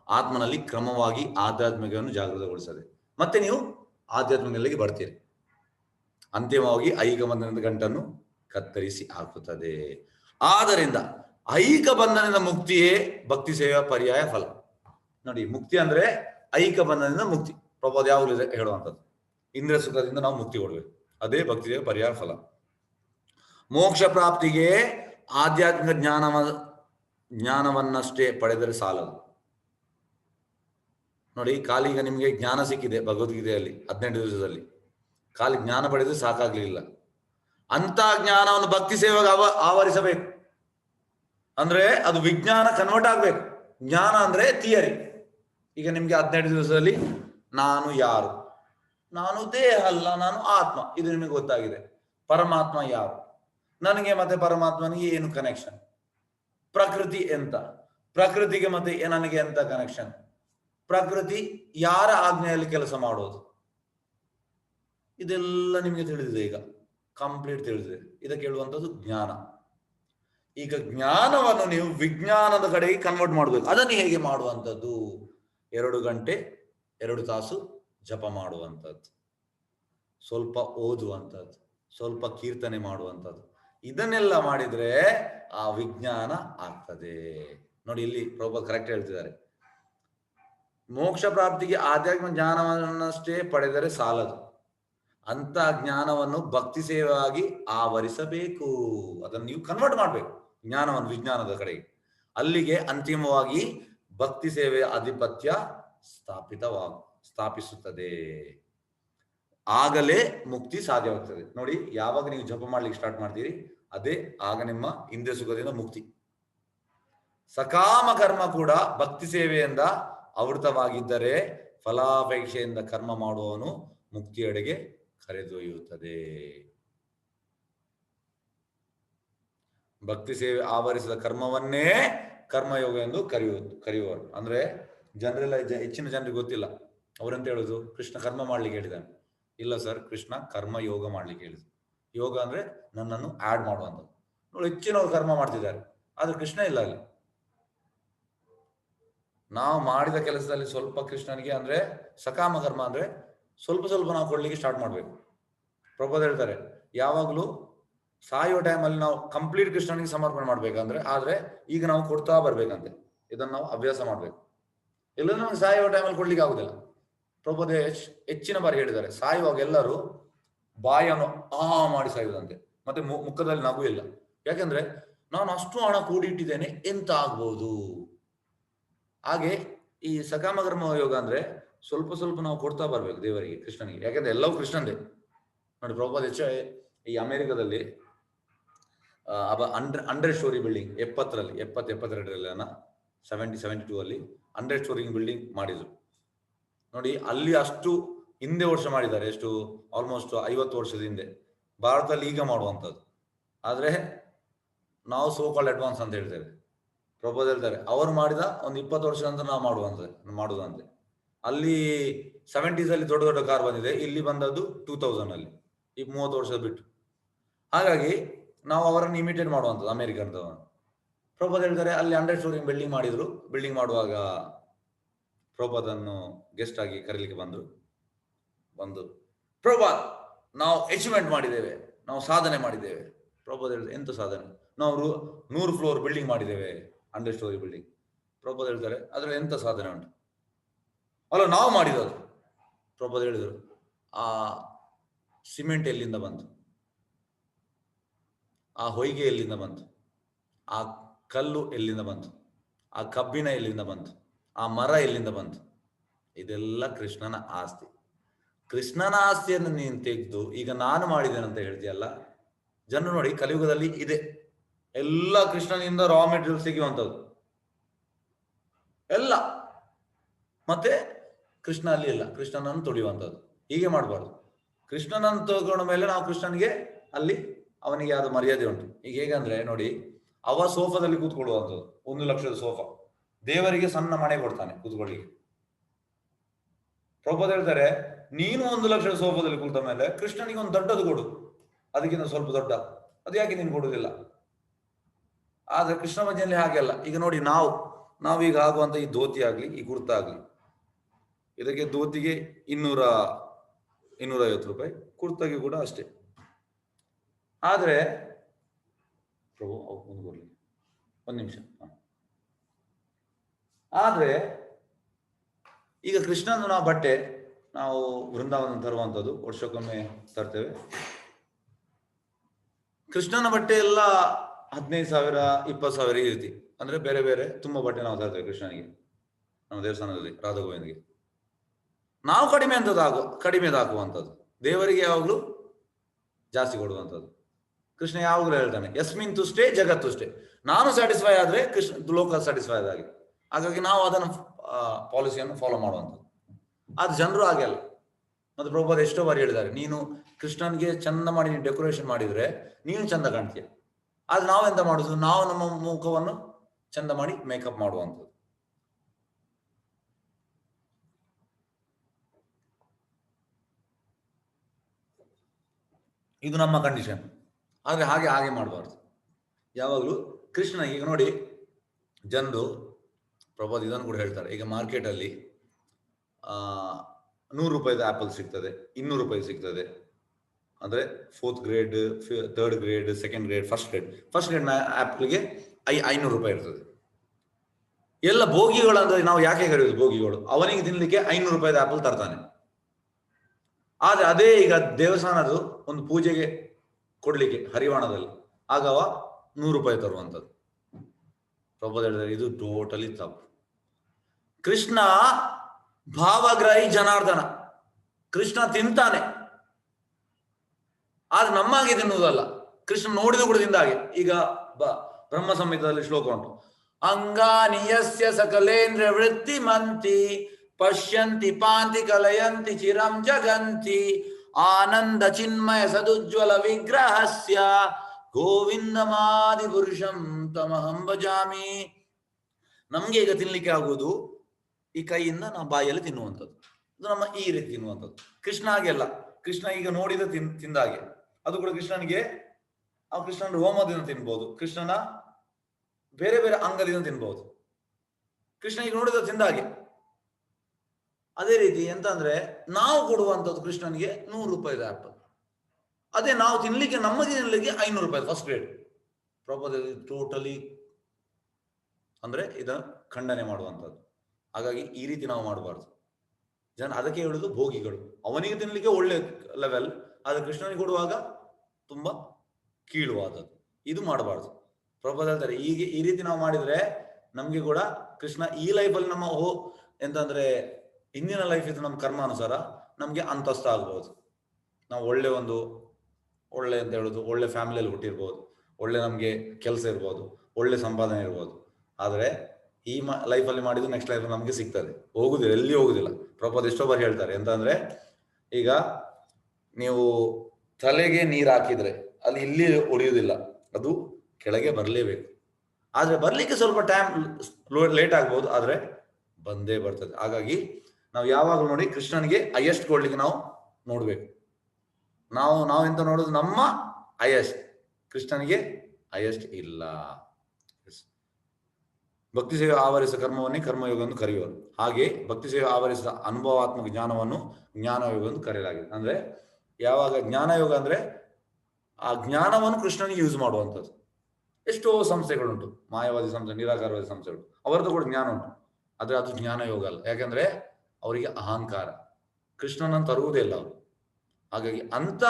ಆತ್ಮನಲ್ಲಿ ಕ್ರಮವಾಗಿ ಆಧ್ಯಾತ್ಮಿಕವನ್ನು ಜಾಗೃತಗೊಳಿಸದೆ. ಮತ್ತೆ ನೀವು ಆಧ್ಯಾತ್ಮನೆಡೆಗೆ ಬರ್ತೀರಿ. ಅಂತಿಮವಾಗಿ ಐಹಿಕ ಬಂಧನದ ಗಂಟನ್ನು ಕತ್ತರಿಸಿ ಹಾಕುತ್ತದೆ. ಆದ್ದರಿಂದ ಐಕ ಬಂಧನದ ಮುಕ್ತಿಯೇ ಭಕ್ತಿ ಸೇವಾ ಪರ್ಯಾಯ ಫಲ. ನೋಡಿ, ಮುಕ್ತಿ ಅಂದ್ರೆ ಐಕ ಬಂಧನದಿಂದ ಮುಕ್ತಿ. ಪ್ರಭೋದ ಯಾವಾಗಲೂ ಹೇಳುವಂಥದ್ದು? ಇಂದ್ರ ಸುಖದಿಂದ ನಾವು ಮುಕ್ತಿ ಕೊಡ್ಬೇಕು. ಅದೇ ಭಕ್ತಿ ಸೇವಾ ಪರ್ಯಾಯ ಫಲ. ಮೋಕ್ಷ ಪ್ರಾಪ್ತಿಗೆ ಆಧ್ಯಾತ್ಮಿಕ ಜ್ಞಾನವ, ಜ್ಞಾನವನ್ನಷ್ಟೇ ಪಡೆದರೆ ಸಾಲದು. ನೋಡಿ ಖಾಲಿ ಈಗ ನಿಮಗೆ ಜ್ಞಾನ ಸಿಕ್ಕಿದೆ ಭಗವದ್ಗೀತೆಯಲ್ಲಿ, ಹದಿನೆಂಟು ದಿವಸದಲ್ಲಿ. ಖಾಲಿ ಜ್ಞಾನ ಪಡೆದು ಸಾಕಾಗ್ಲಿಲ್ಲ. ಅಂತ ಜ್ಞಾನವನ್ನು ಭಕ್ತಿ ಸೇವೆಗೆ ಅವ ಆವರಿಸಬೇಕು. ಅಂದ್ರೆ ಅದು ವಿಜ್ಞಾನ ಕನ್ವರ್ಟ್ ಆಗ್ಬೇಕು. ಜ್ಞಾನ ಅಂದ್ರೆ ಥಿಯರಿ ಈಗ ನಿಮ್ಗೆ ಹದಿನೆಂಟು ದಿವಸದಲ್ಲಿ ನಾನು ಯಾರು? ನಾನು ದೇಹ ಅಲ್ಲ, ನಾನು ಆತ್ಮ. ಇದು ನಿಮಗೆ ಗೊತ್ತಾಗಿದೆ. ಪರಮಾತ್ಮ ಯಾರು? ನನಗೆ ಮತ್ತೆ ಪರಮಾತ್ಮನಿಗೆ ಏನು ಕನೆಕ್ಷನ್ ಪ್ರಕೃತಿ ಎಂತ? ಪ್ರಕೃತಿಗೆ ಮತ್ತೆ ನನಗೆ ಎಂತ ಕನೆಕ್ಷನ್ ಪ್ರಕೃತಿ ಯಾರ ಆಜ್ಞೆಯಲ್ಲಿ ಕೆಲಸ ಮಾಡೋದು? ಇದೆಲ್ಲ ನಿಮಗೆ ತಿಳಿದಿದೆ ಈಗ. ಕಂಪ್ಲೀಟ್ ತಿಳಿದಿದೆ. ಇದಕ್ಕೆ ಹೇಳುವಂಥದ್ದು ಜ್ಞಾನ. ಈಗ ಜ್ಞಾನವನ್ನು ನೀವು ವಿಜ್ಞಾನದ ಕಡೆಗೆ ಕನ್ವರ್ಟ್ ಮಾಡಬೇಕು. ಅದನ್ನು ಹೇಗೆ ಮಾಡುವಂಥದ್ದು? ಎರಡು ಗಂಟೆ, ಎರಡು ತಾಸು ಜಪ ಮಾಡುವಂಥದ್ದು. ಸ್ವಲ್ಪ ಓದುವಂಥದ್ದು, ಸ್ವಲ್ಪ ಕೀರ್ತನೆ ಮಾಡುವಂಥದ್ದು. ಇದನ್ನೆಲ್ಲ ಮಾಡಿದ್ರೆ ಆ ವಿಜ್ಞಾನ ಆಗ್ತದೆ. ನೋಡಿ, ಇಲ್ಲಿ ಪ್ರಭು ಕರೆಕ್ಟ್ ಹೇಳ್ತಿದ್ದಾರೆ. ಮೋಕ್ಷ ಪ್ರಾಪ್ತಿಗೆ ಆಧ್ಯಾತ್ಮ ಜ್ಞಾನವನ್ನಷ್ಟೇ ಪಡೆದರೆ ಸಾಲದು. ಅಂತ ಜ್ಞಾನವನ್ನು ಭಕ್ತಿ ಸೇವೆಯಾಗಿ ಆವರಿಸಬೇಕು. ಅದನ್ನು ನೀವು ಕನ್ವರ್ಟ್ ಮಾಡಬೇಕು ಜ್ಞಾನವನ್ನು ವಿಜ್ಞಾನದ ಕಡೆಗೆ. ಅಲ್ಲಿಗೆ ಅಂತಿಮವಾಗಿ ಭಕ್ತಿ ಸೇವೆಯ ಆಧಿಪತ್ಯ ಸ್ಥಾಪಿತವಾಗ ಸ್ಥಾಪಿಸುತ್ತದೆ. ಆಗಲೇ ಮುಕ್ತಿ ಸಾಧ್ಯವಾಗ್ತದೆ. ನೋಡಿ, ಯಾವಾಗ ನೀವು ಜಪ ಮಾಡ್ಲಿಕ್ಕೆ ಸ್ಟಾರ್ಟ್ ಮಾಡ್ತೀರಿ, ಅದೇ ಆಗ ನಿಮ್ಮ ಹಿಂದೆ ಸುಖದಿಂದ ಮುಕ್ತಿ. ಸಕಾಮ ಕರ್ಮ ಕೂಡ ಭಕ್ತಿ ಸೇವೆಯಿಂದ ಆವೃತವಾಗಿದ್ದರೆ ಫಲಾಪೇಕ್ಷೆಯಿಂದ ಕರ್ಮ ಮಾಡುವವನು ಮುಕ್ತಿಯೆಡೆಗೆ ಕರೆದೊಯ್ಯುತ್ತದೆ. ಭಕ್ತಿ ಸೇವೆ ಆವರಿಸಿದ ಕರ್ಮವನ್ನೇ ಕರ್ಮಯೋಗ ಎಂದು ಕರೆಯುವ ಕರೆಯುವರು. ಅಂದ್ರೆ ಜನರೆಲ್ಲ ಹೆಚ್ಚಿನ ಜನರಿಗೆ ಗೊತ್ತಿಲ್ಲ. ಅವರಂತ ಹೇಳುದು? ಕೃಷ್ಣ ಕರ್ಮ ಮಾಡ್ಲಿಕ್ಕೆ ಹೇಳಿದ್ದಾನೆ. ಇಲ್ಲ ಸರ್, ಕೃಷ್ಣ ಕರ್ಮ ಯೋಗ ಮಾಡ್ಲಿಕ್ಕೆ ಹೇಳಿದ್ರು ಯೋಗ ಅಂದ್ರೆ ನನ್ನನ್ನು ಆಡ್ ಮಾಡುವಂಥದ್ದು. ನೋಡಿ, ಹೆಚ್ಚಿನವರು ಕರ್ಮ ಮಾಡ್ತಿದ್ದಾರೆ. ಆದ್ರೆ ಕೃಷ್ಣ ಇಲ್ಲ ಅಲ್ಲಿ. ನಾವು ಮಾಡಿದ ಕೆಲಸದಲ್ಲಿ ಸ್ವಲ್ಪ ಕೃಷ್ಣನಿಗೆ ಅಂದ್ರೆ ಸಕಾಮ ಕರ್ಮ ಅಂದ್ರೆ ಸ್ವಲ್ಪ ಸ್ವಲ್ಪ ನಾವು ಕೊಡ್ಲಿಕ್ಕೆ ಸ್ಟಾರ್ಟ್ ಮಾಡ್ಬೇಕು. ಪ್ರಭೋದ ಹೇಳ್ತಾರೆ, ಯಾವಾಗಲೂ ಸಾಯುವ ಟೈಮಲ್ಲಿ ನಾವು ಕಂಪ್ಲೀಟ್ ಕೃಷ್ಣನಿಗೆ ಸಮರ್ಪಣೆ ಮಾಡ್ಬೇಕಂದ್ರೆ, ಆದ್ರೆ ಈಗ ನಾವು ಕೊಡ್ತಾ ಬರ್ಬೇಕಂತೆ. ಇದನ್ನ ನಾವು ಅಭ್ಯಾಸ ಮಾಡ್ಬೇಕು. ಇಲ್ಲ ನಮ್ಗೆ ಸಾಯುವ ಟೈಮಲ್ಲಿ ಕೊಡ್ಲಿಕ್ಕೆ ಆಗುದಿಲ್ಲ. ಪ್ರಭುದ ಹೆಚ್ಚಿನ ಬಾರಿ ಹೇಳಿದ್ದಾರೆ, ಸಾಯುವಾಗ ಎಲ್ಲರೂ ಬಾಯನ್ನು ಆ ಮಾಡಿ ಸಾಯುವುದಂತೆ. ಮತ್ತೆ ಮುಖದಲ್ಲಿ ನಗು ಇಲ್ಲ. ಯಾಕಂದ್ರೆ ನಾನು ಅಷ್ಟು ಹಣ ಕೂಡಿಟ್ಟಿದ್ದೇನೆ, ಎಂತ ಆಗ್ಬಹುದು ಹಾಗೆ ಈ ಸಕಾಮಕರ್ಮ ಯೋಗ ಅಂದ್ರೆ ಸ್ವಲ್ಪ ಸ್ವಲ್ಪ ನಾವು ಕೊಡ್ತಾ ಬರ್ಬೇಕು ದೇವರಿಗೆ, ಕೃಷ್ಣನಿಗೆ. ಯಾಕಂದ್ರೆ ಎಲ್ಲವೂ ಕೃಷ್ಣಂದೇ. ನೋಡಿ, ಪ್ರಭುಪಾದ ಹೆಚ್ಚ ಈ ಅಮೆರಿಕದಲ್ಲಿ ಅಂಡ್ರೆ ಹಂಡ್ರೆಡ್ ಸ್ಟೋರಿ ಬಿಲ್ಡಿಂಗ್ ಎಪ್ಪತ್ತರಲ್ಲಿ, ಎಪ್ಪತ್ತು, ಎಪ್ಪತ್ತೆರಡರಲ್ಲಿ ಸೆವೆಂಟಿ ಸೆವೆಂಟಿ ಟೂ ಅಲ್ಲಿ ಅಂಡರ್ ಸ್ಟೋರಿ ಬಿಲ್ಡಿಂಗ್ ಮಾಡಿದ್ರು. ನೋಡಿ, ಅಲ್ಲಿ ಅಷ್ಟು ಹಿಂದೆ ವರ್ಷ ಮಾಡಿದ್ದಾರೆ, ಎಷ್ಟು ಆಲ್ಮೋಸ್ಟ್ ಐವತ್ತು ವರ್ಷದ ಹಿಂದೆ. ಭಾರತದಲ್ಲಿ ಈಗ ಮಾಡುವಂಥದ್ದು. ಆದ್ರೆ, ನಾವು ಸೋ ಕಾಲ್ಡ್ ಅಡ್ವಾನ್ಸ್ ಅಂತ ಹೇಳ್ತೇವೆ. ಪ್ರಪೋಸ್ ಹೇಳ್ತಾರೆ, ಅವ್ರು ಮಾಡಿದ ಒಂದು ಇಪ್ಪತ್ತು ವರ್ಷ ನಂತರ ನಾವು ಮಾಡುವಂತೆ, ಮಾಡುದಂತೆ. ಅಲ್ಲಿ ಸೆವೆಂಟೀಸ್ ಅಲ್ಲಿ ದೊಡ್ಡ ದೊಡ್ಡ ಕಾರ್ ಬಂದಿದೆ. ಇಲ್ಲಿ ಬಂದದ್ದು ಟೂ ತೌಸಂಡ್ ಅಲ್ಲಿ. ಈ ಮೂವತ್ತು ವರ್ಷ ಬಿಟ್ಟು. ಹಾಗಾಗಿ ನಾವು ಅವರನ್ನು ಇಮಿಟೇಟ್ ಮಾಡುವಂಥದ್ದು ಅಮೆರಿಕನ್ದವನು ಪ್ರಭಾತ್ ಹೇಳ್ತಾರೆ, ಅಲ್ಲಿ ಹಂಡ್ರೆಡ್ ಸ್ಟೋರಿಂಗ್ ಬಿಲ್ಡಿಂಗ್ ಮಾಡಿದ್ರು. ಬಿಲ್ಡಿಂಗ್ ಮಾಡುವಾಗ ಪ್ರಭೋದನ್ನು ಗೆಸ್ಟ್ ಆಗಿ ಕರೀಲಿಕ್ಕೆ ಬಂದ್ರು. ಬಂದು ಪ್ರಭಾತ್ ನಾವು ಅಚೀವ್ಮೆಂಟ್ ಮಾಡಿದ್ದೇವೆ. ನಾವು ಸಾಧನೆ ಮಾಡಿದ್ದೇವೆ. ಪ್ರಭಾತ್ ಹೇಳ್ತಾರೆ, ಎಂತ ಸಾಧನೆ? ನಾವು ನೂರು ಫ್ಲೋರ್ ಬಿಲ್ಡಿಂಗ್ ಮಾಡಿದ್ದೇವೆ ಹಂಡ್ರೆಡ್ ಸ್ಟೋರಿ ಬಿಲ್ಡಿಂಗ್ ಪ್ರಭಾತ್ ಹೇಳ್ತಾರೆ, ಅದ್ರಲ್ಲಿ ಎಂತ ಸಾಧನೆ ಉಂಟು? ಅಲ್ಲ, ನಾವು ಮಾಡಿರೋದು. ಪ್ರಭಾದ್ ಹೇಳಿದರು, ಆ ಸಿಮೆಂಟ್ ಎಲ್ಲಿಂದ ಬಂತು? ಆ ಹೊಯ್ಗೆ ಎಲ್ಲಿಂದ ಬಂತು? ಆ ಕಲ್ಲು ಎಲ್ಲಿಂದ ಬಂತು? ಆ ಕಬ್ಬಿನ ಎಲ್ಲಿಂದ ಬಂತು? ಆ ಮರ ಎಲ್ಲಿಂದ ಬಂತು? ಇದೆಲ್ಲ ಕೃಷ್ಣನ ಆಸ್ತಿ. ಕೃಷ್ಣನ ಆಸ್ತಿಯನ್ನು ನೀನು ತೆಗೆದು, ಈಗ ನಾನು ಮಾಡಿದ್ದೇನೆ ಅಂತ ಹೇಳ್ತೀಯಲ್ಲ, ಜನರು ನೋಡಿ, ಕಲಿಯುಗದಲ್ಲಿ ಇದೆ. ಎಲ್ಲ ಕೃಷ್ಣನಿಂದ ರಾ ಮೆಟೀರಿಯಲ್ ಸಿಗುವಂಥದ್ದು. ಎಲ್ಲ. ಮತ್ತೆ ಕೃಷ್ಣ ಅಲ್ಲಿ ಇಲ್ಲ. ಕೃಷ್ಣನನ್ನು ತುಳಿಯುವಂಥದ್ದು. ಹೀಗೆ ಮಾಡಬಾರ್ದು. ಕೃಷ್ಣನನ್ನು ತೊಗೊಂಡ ಮೇಲೆ ನಾವು ಕೃಷ್ಣನಿಗೆ ಅಲ್ಲಿ ಅವನಿಗೆ ಅದು ಮರ್ಯಾದೆ ಉಂಟು. ಈಗ ಹೇಗಂದ್ರೆ ನೋಡಿ, ಅವ ಸೋಫಾದಲ್ಲಿ ಕೂತ್ಕೊಳ್ಳುವಂಥದ್ದು. ಒಂದು ಲಕ್ಷದ ಸೋಫಾ. ದೇವರಿಗೆ ಸಣ್ಣ ಮನೆ ಕೊಡ್ತಾನೆ ಕೂತ್ಕೊಳ್ಳಿ ಪ್ರಭುಪಾದ ಹೇಳ್ತಾರೆ, ನೀನು ಒಂದು ಲಕ್ಷದ ಸೋಫಾದಲ್ಲಿ ಕೂತ ಮೇಲೆ ಕೃಷ್ಣನಿಗೆ ಒಂದು ದೊಡ್ಡದು ಕೊಡು. ಅದಕ್ಕಿಂತ ಸ್ವಲ್ಪ ದೊಡ್ಡ. ಅದು ಯಾಕೆ ನೀನು ಕೊಡುವುದಿಲ್ಲ? ಆದ್ರೆ ಕೃಷ್ಣ ಭಜನೆಯಲ್ಲಿ ಹಾಗೆ ಅಲ್ಲ. ಈಗ ನೋಡಿ ನಾವು, ನಾವೀಗ ಆಗುವಂತ ಈ ಧೋತಿ ಆಗ್ಲಿ, ಈ ಕುರ್ತಾ ಆಗ್ಲಿ ಇದಕ್ಕೆ ಧೋತಿಗೆ ಇನ್ನೂರ ಇನ್ನೂರ ಐವತ್ತು ರೂಪಾಯಿ, ಕುರ್ತಾಗೆ ಕೂಡ ಅಷ್ಟೇ. ಆದ್ರೆ, ಪ್ರಭು ಒಂದು ಒಂದ್ ನಿಮಿಷ. ಆದರೆ, ಈಗ ಕೃಷ್ಣನ ಬಟ್ಟೆ, ನಾವು ವೃಂದಾವನ ತರುವಂಥದ್ದು, ವರ್ಷಕ್ಕೊಮ್ಮೆ ತರ್ತೇವೆ. ಕೃಷ್ಣನ ಬಟ್ಟೆ ಎಲ್ಲ ಹದಿನೈದು ಸಾವಿರ, ಇಪ್ಪತ್ತು ಸಾವಿರ ಈ ರೀತಿ. ಅಂದ್ರೆ ಬೇರೆ ಬೇರೆ ತುಂಬಾ ಬಟ್ಟೆ ನಾವು ತರ್ತೇವೆ ಕೃಷ್ಣನಿಗೆ. ನಮ್ಮ ದೇವಸ್ಥಾನದಲ್ಲಿ, ರಾಧಾ ಗೋವಿಂದ್ಗೆ. ನಾವು ಕಡಿಮೆ ಅಂತದ್ದು ಹಾಕು ಕಡಿಮೆದು ಹಾಕುವಂಥದ್ದು ದೇವರಿಗೆ ಯಾವಾಗಲೂ ಜಾಸ್ತಿ ಕೊಡುವಂಥದ್ದು. ಕೃಷ್ಣ ಯಾವಾಗಲೂ ಹೇಳ್ತಾನೆ, ಯಸ್ಮಿನ್ ತುಷ್ಟೇ, ಜಗತ್ ತುಷ್ಟೇ. ನಾನು ಸ್ಯಾಟಿಸ್ಫೈ ಆದ್ರೆ ಕೃಷ್ಣ, ಲೋಕ ಸ್ಯಾಟಿಸ್ಫೈ ಆಗಿ ಹಾಗಾಗಿ ನಾವು ಅದನ್ನು ಪಾಲಿಸಿಯನ್ನು ಫಾಲೋ ಮಾಡುವಂಥದ್ದು. ಅದು ಜನರು ಹಾಗೆ ಅಲ್ಲ. ಮತ್ತೆ ಪ್ರಭುಪಾದ ಎಷ್ಟೋ ಬಾರಿ ಹೇಳಿದ್ದಾರೆ, ನೀನು ಕೃಷ್ಣನ್ಗೆ ಚಂದ ಮಾಡಿ, ನೀನು ಡೆಕೋರೇಷನ್ ಮಾಡಿದ್ರೆ ನೀನು ಚಂದ ಕಾಣ್ತೀಯ. ಆದ್ರೆ ನಾವೆಂತ ಮಾಡುದು? ನಾವು ನಮ್ಮ ಮುಖವನ್ನು ಚಂದ ಮಾಡಿ ಮೇಕಪ್ ಮಾಡುವಂಥದ್ದು. ಇದು ನಮ್ಮ ಕಂಡೀಷನ್ ಆದರೆ ಹಾಗೆ ಹಾಗೆ ಮಾಡಬಾರ್ದು. ಯಾವಾಗಲೂ ಕೃಷ್ಣ ಈಗ ನೋಡಿ, ಜನರು, ಪ್ರಭಾತ್ ಇದನ್ನು ಕೂಡ ಹೇಳ್ತಾರೆ. ಈಗ ಮಾರ್ಕೆಟಲ್ಲಿ ನೂರು ರೂಪಾಯಿದ ಆ್ಯಪಲ್ ಸಿಗ್ತದೆ, ಇನ್ನೂರು ರೂಪಾಯಿ ಸಿಗ್ತದೆ. ಅಂದರೆ fourth grade third grade second grade first grade first ಗ್ರೇಡ್ನ ಆ್ಯಪ್ಗೆ ಐ, ಐನೂರು ರೂಪಾಯಿ ಇರ್ತದೆ. ಎಲ್ಲ ಭೋಗಿಗಳು ಅಂದರೆ ನಾವು ಯಾಕೆ ಕರೆಯೋದು ಭೋಗಿಗಳು? ಅವನಿಗೆ ತಿನ್ನಲಿಕ್ಕೆ ಐನೂರು ರೂಪಾಯಿದ ಆ್ಯಪಲ್ ತರ್ತಾನೆ. ಆದ್ರೆ ಅದೇ ಈಗ ದೇವಸ್ಥಾನದ್ದು ಒಂದು ಪೂಜೆಗೆ ಕೊಡ್ಲಿಕ್ಕೆ ಹರಿವಾಣದಲ್ಲಿ. ಆಗವ ನೂರು ರೂಪಾಯಿ ತರುವಂಥದ್ದು. ಪ್ರಭುದ ಇದು ಟೋಟಲಿ ತಪ್ಪು. ಕೃಷ್ಣ ಭಾವಗ್ರಾಹಿ ಜನಾರ್ದನ. ಕೃಷ್ಣ ತಿಂತಾನೆ. ಆದ್ರೆ ನಮ್ಮಾಗೆ ತಿನ್ನುವುದಲ್ಲ. ಕೃಷ್ಣ ನೋಡಿದ ಕೂಡ ತಿಂದಾಗೆ ಈಗ ಬ ಬ್ರಹ್ಮ ಸಂಹಿತದಲ್ಲಿ ಶ್ಲೋಕ ಉಂಟು. ಅಂಗಾನಿಯಸ್ಯ ಸಕಲೇಂದ್ರ ವೃತ್ತಿ ಮಂತಿ ಪಶ್ಯಂತಿ ಪಾಂತಿ ಕಲಯಂತಿ ಚಿರಂ ಜಗಂತಿ ಆನಂದ ಚಿನ್ಮಯ ಸದುಜ್ವಲ ವಿಗ್ರಹಸ್ಯ ಗೋವಿಂದಮಾದಿ ಪುರುಷಂ ತಮಹಂ ಭಜಾಮಿ ನಮ್ಗೆ ಈಗ ತಿನ್ಲಿಕ್ಕೆ ಆಗುವುದು ಈ ಕೈಯಿಂದ ನಾವು ಬಾಯಲ್ಲಿ ತಿನ್ನುವಂಥದ್ದು. ಇದು ನಮ್ಮ ಈ ರೀತಿ ತಿನ್ನುವಂಥದ್ದು. ಕೃಷ್ಣ ಹಾಗೆ ಅಲ್ಲ. ಕೃಷ್ಣ ಈಗ ನೋಡಿದ ತಿನ್, ತಿಂದಾಗೆ. ಅದು ಕೂಡ ಕೃಷ್ಣನಿಗೆ, ಆ ಕೃಷ್ಣನ ರೋಮದಿಂದ ತಿನ್ಬಹುದು ಕೃಷ್ಣನ ಬೇರೆ ಬೇರೆ ಅಂಗದಿಂದ ತಿನ್ಬಹುದು ಕೃಷ್ಣ ಈಗ ನೋಡಿದ ತಿಂದಾಗೆ. ಅದೇ ರೀತಿ ಎಂತ ಅಂದ್ರೆ ನಾವು ಕೊಡುವಂಥದ್ದು ಕೃಷ್ಣನಿಗೆ ನೂರು ರೂಪಾಯಿ ಆಪಲ್ ಅದೇ ನಾವು ತಿನ್ಲಿಕ್ಕೆ ನಮಗೆ ತಿನ್ಲಿಕ್ಕೆ ಐನೂರು ರೂಪಾಯಿ ಫಸ್ಟ್ ಗ್ರೇಡ್ ಪ್ರಪೋಸ್ ಟೋಟಲಿ ಅಂದ್ರೆ ಇದನ್ನು ಖಂಡನೆ ಮಾಡುವಂಥದ್ದು. ಹಾಗಾಗಿ ಈ ರೀತಿ ನಾವು ಮಾಡಬಾರ್ದು. ಜನ ಅದಕ್ಕೆ ಹೇಳುದು ಭೋಗಿಗಳು. ಅವನಿಗೆ ತಿನ್ಲಿಕ್ಕೆ ಒಳ್ಳೆ ಲೆವೆಲ್ ಆದ್ರೆ ಕೃಷ್ಣನಿಗೆ ಕೊಡುವಾಗ ತುಂಬಾ ಕೀಳುವಾದದ್ದು. ಇದು ಮಾಡಬಾರ್ದು. ಪ್ರಭುಪಾದ ಹೇಳ್ತಾರೆ ಈಗ ಈ ರೀತಿ ನಾವು ಮಾಡಿದ್ರೆ ನಮ್ಗೆ ಕೂಡ ಕೃಷ್ಣ ಈ ಲೈಫಲ್ಲಿ ನಮ್ಮ ಹೋ ಎಂತಂದ್ರೆ ಹಿಂದಿನ ಲೈಫ್ ಇದು ನಮ್ಮ ಕರ್ಮಾನುಸಾರ ನಮಗೆ ಅಂತಸ್ತ ಆಗ್ಬೋದು. ನಾವು ಒಳ್ಳೆ ಒಂದು, ಒಳ್ಳೆ ಅಂತ ಹೇಳೋದು, ಒಳ್ಳೆ ಫ್ಯಾಮಿಲಿಯಲ್ಲಿ ಹುಟ್ಟಿರ್ಬೋದು, ಒಳ್ಳೆ ನಮಗೆ ಕೆಲಸ ಇರ್ಬೋದು, ಒಳ್ಳೆ ಸಂಪಾದನೆ ಇರ್ಬೋದು. ಆದರೆ ಈ ಮ ಲೈಫಲ್ಲಿ ಮಾಡಿದ್ದು ನೆಕ್ಸ್ಟ್ ಲೈಫ್ ನಮಗೆ ಸಿಗ್ತದೆ. ಹೋಗುದಿಲ್ಲ, ಎಲ್ಲಿ ಹೋಗುದಿಲ್ಲ. ಪ್ರಪೋದ್ ಎಷ್ಟೋ ಬಾರಿ ಹೇಳ್ತಾರೆ ಎಂತ ಅಂದ್ರೆ ಈಗ ನೀವು ತಲೆಗೆ ನೀರು ಹಾಕಿದ್ರೆ ಅಲ್ಲಿ ಇಲ್ಲಿ ಉಳಿಯುವುದಿಲ್ಲ ಅದು ಕೆಳಗೆ ಬರಲೇಬೇಕು. ಆದ್ರೆ ಬರ್ಲಿಕ್ಕೆ ಸ್ವಲ್ಪ ಟೈಮ್ ಲೇಟ್ ಆಗ್ಬೋದು, ಆದ್ರೆ ಬಂದೇ ಬರ್ತದೆ. ಹಾಗಾಗಿ ನಾವು ಯಾವಾಗಲೂ ನೋಡಿ ಕೃಷ್ಣನಿಗೆ ಹೈಯೆಸ್ಟ್ ಕೊಡ್ಲಿಕ್ಕೆ ನಾವು ನೋಡ್ಬೇಕು. ನಾವು ನಾವು ಎಂತ ನೋಡೋದು ನಮ್ಮ ಹೈಯೆಸ್ಟ್ ಕೃಷ್ಣನಿಗೆ ಹೈಯೆಸ್ಟ್ ಇಲ್ಲ. ಭಕ್ತಿ ಸೇವೆ ಆವರಿಸಿದ ಕರ್ಮವನ್ನೇ ಕರ್ಮಯೋಗ ಎಂದು ಕರೆಯುವರು. ಹಾಗೆ ಭಕ್ತಿ ಸೇವೆ ಆವರಿಸಿದ ಅನುಭವಾತ್ಮಕ ಜ್ಞಾನವನ್ನು ಜ್ಞಾನಯೋಗ ಎಂದು ಕರೆಯಲಾಗಿದೆ. ಅಂದ್ರೆ ಯಾವಾಗ ಜ್ಞಾನಯೋಗ ಅಂದ್ರೆ ಆ ಜ್ಞಾನವನ್ನು ಕೃಷ್ಣನಿಗೆ ಯೂಸ್ ಮಾಡುವಂಥದ್ದು. ಎಷ್ಟೋ ಸಂಸ್ಥೆಗಳುಂಟು. ಮಾಯಾವಾದಿ ಸಂಸ್ಥೆ, ನಿರಾಕಾರವಾದಿ ಸಂಸ್ಥೆಗಳು ಅವರದ್ದು ಕೂಡ ಜ್ಞಾನ ಉಂಟು. ಆದರೆ ಅದು ಜ್ಞಾನಯೋಗ ಅಲ್ಲ. ಯಾಕಂದ್ರೆ ಅವರಿಗೆ ಅಹಂಕಾರ. ಕೃಷ್ಣನನ್ನು ತರುವುದೇ ಇಲ್ಲ ಹಾಗಾಗಿ ಅಂತ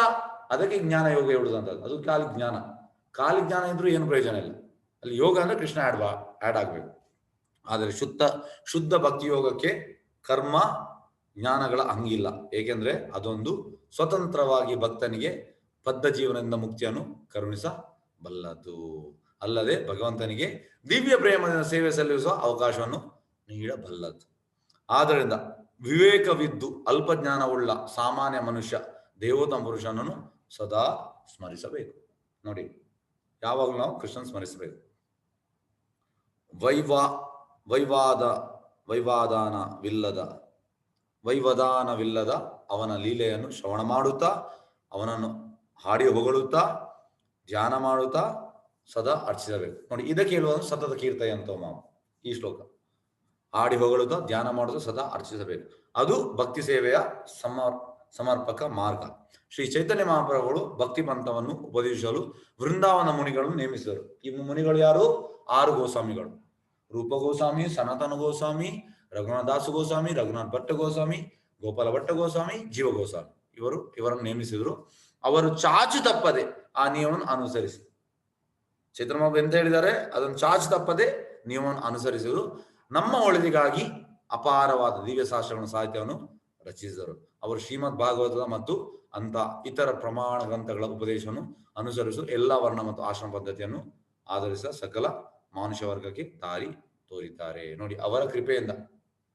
ಅದಕ್ಕೆ ಜ್ಞಾನ ಯೋಗ ಹೇಳುದಂತದ್ದು ಅದು ಕಾಲಿ ಜ್ಞಾನ. ಕಾಲಿ ಜ್ಞಾನ ಇದ್ರೂ ಏನು ಪ್ರಯೋಜನ ಇಲ್ಲ. ಅಲ್ಲಿ ಯೋಗ ಅಂದ್ರೆ ಕೃಷ್ಣ ಆಡ್ ಬಾ ಆಡ್ ಆಗ್ಬೇಕು. ಆದರೆ ಶುದ್ಧ ಶುದ್ಧ ಭಕ್ತಿ ಯೋಗಕ್ಕೆ ಕರ್ಮ, ಜ್ಞಾನಗಳ ಹಂಗಿಲ್ಲ. ಏಕೆಂದ್ರೆ ಅದೊಂದು ಸ್ವತಂತ್ರವಾಗಿ ಭಕ್ತನಿಗೆ ಬದ್ಧ ಜೀವನದಿಂದ ಮುಕ್ತಿಯನ್ನು ಕರುಣಿಸಬಲ್ಲದು. ಅಲ್ಲದೆ ಭಗವಂತನಿಗೆ ದಿವ್ಯ ಪ್ರೇಮದಿಂದ ಸೇವೆ ಸಲ್ಲಿಸುವ ಅವಕಾಶವನ್ನು ನೀಡಬಲ್ಲದು. ಆದ್ದರಿಂದ ವಿವೇಕವಿದ್ದು ಅಲ್ಪ ಜ್ಞಾನವುಳ್ಳ ಸಾಮಾನ್ಯ ಮನುಷ್ಯ ದೇವೋತ್ತಮ ಪುರುಷನನ್ನು ಸದಾ ಸ್ಮರಿಸಬೇಕು. ನೋಡಿ, ಯಾವಾಗಲೂ ನಾವು ಕೃಷ್ಣನ್ ಸ್ಮರಿಸಬೇಕು. ವೈವಾ, ವೈವಾದ, ವೈವಾದಾನವಿಲ್ಲದ, ವೈವದಾನವಿಲ್ಲದ ಅವನ ಲೀಲೆಯನ್ನು ಶ್ರವಣ ಮಾಡುತ್ತಾ, ಅವನನ್ನು ಹಾಡಿ ಹೊಗಳುತ್ತಾ, ಧ್ಯಾನ ಮಾಡುತ್ತಾ ಸದಾ ಅರ್ಚಿಸಬೇಕು. ನೋಡಿ, ಇದಕ್ಕೆ ಹೇಳುವುದು ಸತತ ಕೀರ್ತಯ ಮಾವು ಈ ಶ್ಲೋಕ. ಹಾಡಿ ಹೊಗಳುದು ಧ್ಯಾನ ಮಾಡುದು ಸದಾ ಅರ್ಚಿಸಬೇಕು. ಅದು ಭಕ್ತಿ ಸೇವೆಯ ಸಮರ್, ಸಮರ್ಪಕ ಮಾರ್ಗ. ಶ್ರೀ ಚೈತನ್ಯ ಮಹಾಪ್ರಭುಗಳು ಭಕ್ತಿ ಪಂಥವನ್ನು ಉಪದೇಶಿಸಲು ವೃಂದಾವನ ಮುನಿಗಳನ್ನು ನೇಮಿಸಿದರು. ಈ ಮುನಿಗಳು ಯಾರು? ಆರು ಗೋಸ್ವಾಮಿಗಳು. ರೂಪ ಗೋಸ್ವಾಮಿ, ಸನಾತನ ಗೋಸ್ವಾಮಿ, ರಘುನಾಥದಾಸ ಗೋಸ್ವಾಮಿ, ರಘುನಾಥ್ ಭಟ್ಟ ಗೋಸ್ವಾಮಿ, ಗೋಪಾಲ ಭಟ್ಟ ಗೋಸ್ವಾಮಿ, ಜೀವ ಗೋಸ್ವಾಮಿ. ಇವರು, ಇವರನ್ನು ನೇಮಿಸಿದರು. ಅವರು ಚಾಚು ತಪ್ಪದೆ ಆ ನಿಯಮವನ್ನು ಅನುಸರಿಸಿ ಚೈತನ್ಯ ಎಂತ ಹೇಳಿದ್ದಾರೆ? ಅದನ್ನು ಚಾಚು ತಪ್ಪದೆ ನಿಯಮವನ್ನು ಅನುಸರಿಸಿದರು. ನಮ್ಮ ಒಳಿತಿಗಾಗಿ ಅಪಾರವಾದ ದಿವ್ಯ ಶಾಸ್ತ್ರಗಳ ಸಾಹಿತ್ಯವನ್ನು ರಚಿಸಿದರು. ಅವರು ಶ್ರೀಮದ್ ಭಾಗವತದ ಮತ್ತು ಅಂತ ಇತರ ಪ್ರಮಾಣ ಗ್ರಂಥಗಳ ಉಪದೇಶವನ್ನು ಅನುಸರಿಸು ಎಲ್ಲ ವರ್ಣ ಮತ್ತು ಆಶ್ರಮ ಪದ್ಧತಿಯನ್ನು ಆಧರಿಸಿದ ಸಕಲ ಮಾನುಷ್ಯ ವರ್ಗಕ್ಕೆ ದಾರಿ ತೋರಿದ್ದಾರೆ. ನೋಡಿ, ಅವರ ಕೃಪೆಯಿಂದ.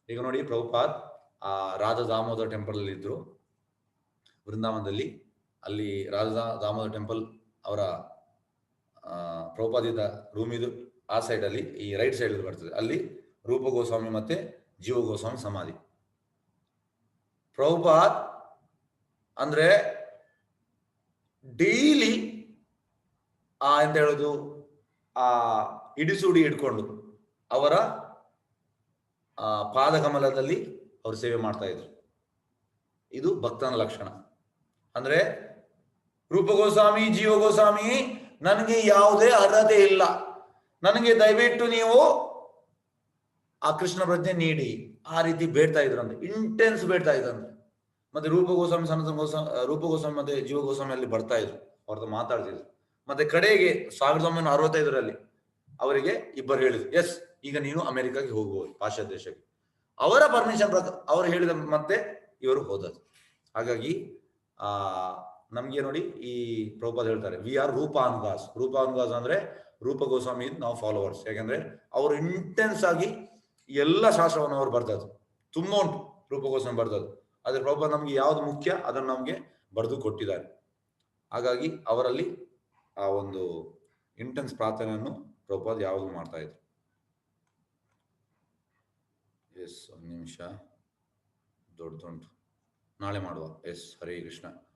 ಈಗ ನೋಡಿ, ಪ್ರಭುಪಾದ್ ಆ ರಾಜ ದಾಮೋದರ ಟೆಂಪಲ್ ಅಲ್ಲಿ ಇದ್ರು. ವೃಂದಾವನದಲ್ಲಿ ಅಲ್ಲಿ ರಾಜ ದಾಮೋದರ ಟೆಂಪಲ್ ಅವರ ಪ್ರಭುಪಾದಿದ್ದ ರೂಮ್ ಇದು ಆ ಸೈಡ್ ಅಲ್ಲಿ ಈ ರೈಟ್ ಸೈಡ್ ಬರ್ತದೆ. ಅಲ್ಲಿ ರೂಪ ಗೋಸ್ವಾಮಿ ಮತ್ತೆ ಜೀವ ಗೋಸ್ವಾಮಿ ಸಮಾಧಿ. ಪ್ರಭುಪಾದ್ ಅಂದ್ರೆ ಡೈಲಿ ಆ ಎಂತ ಹೇಳುದು? ಆ ಇಡಿಸುಡಿ ಇಟ್ಕೊಂಡು ಅವರ, ಆ ಪಾದಕಮಲದಲ್ಲಿ ಅವರು ಸೇವೆ ಮಾಡ್ತಾ ಇದ್ರು. ಇದು ಭಕ್ತನ ಲಕ್ಷಣ. ಅಂದ್ರೆ ರೂಪ ಗೋಸ್ವಾಮಿ ಜೀವ ಗೋಸ್ವಾಮಿ ನನಗೆ ಯಾವುದೇ ಅರ್ಹತೆ ಇಲ್ಲ. ನನಗೆ ದಯವಿಟ್ಟು ನೀವು ಆ ಕೃಷ್ಣ ಪ್ರಜ್ಞೆ ನೀಡಿ ಆ ರೀತಿ ಬೇಡ್ತಾ ಇದ್ರಂತೆ ಇಂಟೆನ್ಸ್ ಬೇಡ್ತಾ ಇದ್ರಂತೆ ಮತ್ತೆ ರೂಪ ಗೋಸ್ವಾಮಿ, ಸನಾತನ ಗೋಸ್ವಾಮಿ ರೂಪ ಗೋಸ್ವಾಮಿ ಮತ್ತೆ ಜೀವ ಗೋಸ್ವಾಮಿ ಅಲ್ಲಿ ಬರ್ತಾ ಇದ್ರು ಅವ್ರದ್ದು ಮಾತಾಡ್ತಿದ್ರು. ಮತ್ತೆ ಕಡೆಗೆ ಸಾವಿರದ ಒಂಬೈನೂರ ಅರವತ್ತೈದರಲ್ಲಿ ಅವರಿಗೆ ಇಬ್ಬರು ಹೇಳಿದ್ರು ಎಸ್ ಈಗ ನೀನು ಅಮೆರಿಕಾಗೆ ಹೋಗುವುದು ಪಾಶ್ಚಾತ್ಯ ದೇಶಕ್ಕೆ. ಅವರ ಪರ್ಮಿಷನ್ ಪ್ರಕಾರ ಅವರು ಹೇಳಿದ ಮತ್ತೆ ಇವರು ಹೋದದ್ದು. ಹಾಗಾಗಿ, ಆ, ನಮ್ಗೆ ನೋಡಿ ಈ ಪ್ರಭುಪಾದ ಹೇಳ್ತಾರೆ ವಿ ಆರ್ ರೂಪಾನುಗಾಸ್. ರೂಪಾನುಗಾಸ್ ಅಂದ್ರೆ ರೂಪ ಗೋಸ್ವಾಮಿ ನಾವು ಫಾಲೋವರ್ಸ್ ಯಾಕಂದ್ರೆ ಅವರು ಇಂಟೆನ್ಸ್ ಆಗಿ ಎಲ್ಲ ಶಾಸ್ತ್ರವನ್ನು ಅವ್ರು ಬರ್ತದ್ದು ತುಂಬ ಉಂಟು ರೂಪಕೋಸನ ಬರ್ದದ್ದು. ಆದ್ರೆ ಪ್ರಭುಪಾದ ನಮ್ಗೆ ಯಾವ್ದು ಮುಖ್ಯ? ಅದನ್ನು ನಮ್ಗೆ ಬರೆದು ಕೊಟ್ಟಿದ್ದಾರೆ. ಹಾಗಾಗಿ ಅವರಲ್ಲಿ ಆ ಒಂದು ಇಂಟೆನ್ಸ್ ಪ್ರಾರ್ಥನೆಯನ್ನು ಪ್ರಭುಪಾದ್ ಯಾವಾಗಲೂ ಮಾಡ್ತಾ ಇದ್ರು. ಎಸ್, ಒಂದು ನಿಮಿಷ. ದೊಡ್ಡದುಂಟು. ನಾಳೆ ಮಾಡುವ. ಎಸ್, ಹರೇ ಕೃಷ್ಣ.